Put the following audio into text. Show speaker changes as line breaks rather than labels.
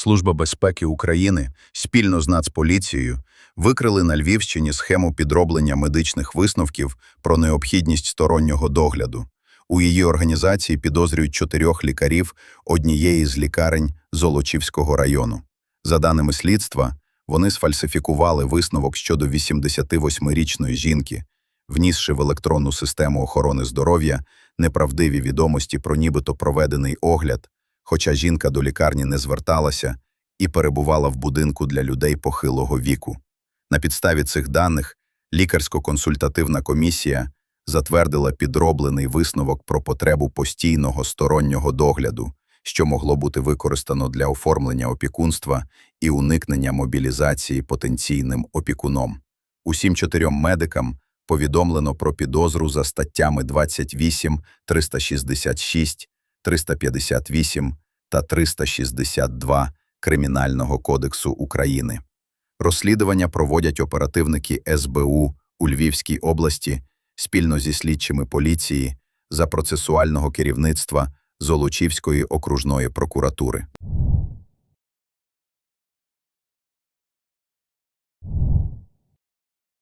Служба безпеки України спільно з Нацполіцією викрили на Львівщині схему підроблення медичних висновків про необхідність стороннього догляду. У її організації підозрюють чотирьох лікарів однієї з лікарень Золочівського району. За даними слідства, вони сфальсифікували висновок щодо 88-річної жінки, внісши в електронну систему охорони здоров'я неправдиві відомості про нібито проведений огляд, хоча жінка до лікарні не зверталася і перебувала в будинку для людей похилого віку. На підставі цих даних лікарсько-консультативна комісія затвердила підроблений висновок про потребу постійного стороннього догляду, що могло бути використано для оформлення опікунства і уникнення мобілізації потенційним опікуном. Усім чотирьом медикам повідомлено про підозру за статтями 28, 366, 358 та 362 Кримінального кодексу України. Розслідування проводять оперативники СБУ у Львівській області спільно зі слідчими поліції за процесуального керівництва Золочівської окружної прокуратури.